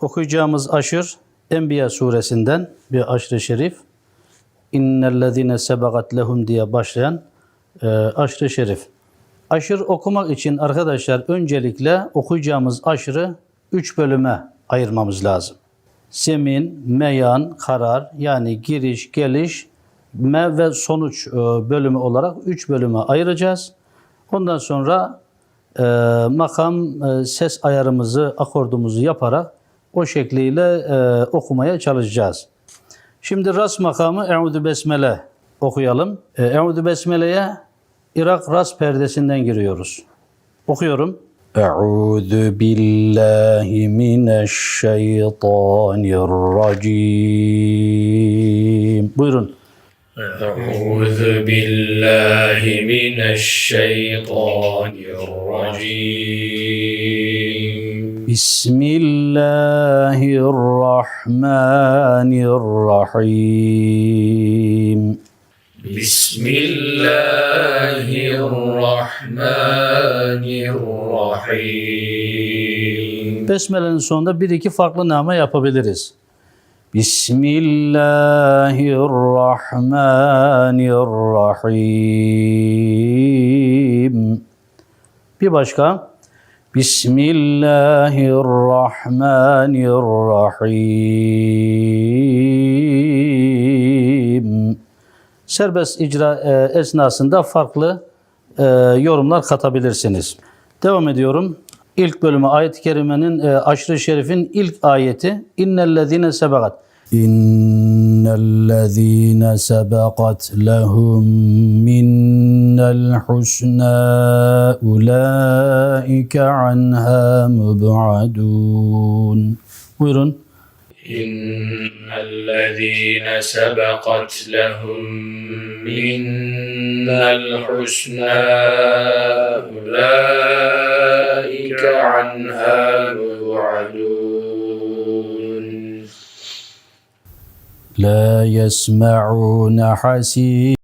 Okuyacağımız aşır Enbiya suresinden bir aşırı şerif. İnnellezine sebagat lehum diye başlayan e, aşırı şerif. Aşır okumak için arkadaşlar öncelikle okuyacağımız aşırı üç bölüme ayırmamız lazım. Semin, meyan, karar yani giriş, geliş, me ve sonuç e, bölümü olarak üç bölüme ayıracağız. Ondan sonra e, makam e, ses ayarımızı, akordumuzu yaparak o şekliyle e, okumaya çalışacağız. Şimdi ras makamı Eûzü Besmele okuyalım. E, Eûzü Besmele'ye Irak ras perdesinden giriyoruz. Okuyorum. Eûzü billahi mineşşeytanirracim. Buyurun. أعوذ بالله من الشيطان الرجيم Bismillahirrahmanirrahim. بسم الله الرحمن الرحيم Besmele'nin sonunda bir iki farklı nama yapabiliriz. Bismillahirrahmanirrahim. Bir başka. Bismillahirrahmanirrahim. Serbest icra e, esnasında farklı e, yorumlar katabilirsiniz. Devam ediyorum. İlk bölümü ayet-i kerimenin e, aşırı şerifin ilk ayeti innellezine sebagat. İnnellezine sebagat lehum minnel husna ulaike anha mubadun. Buyurun. إن الذين سبقت لهم منا الحسنى أولئك عنها مبعدون لا يسمعون حسيس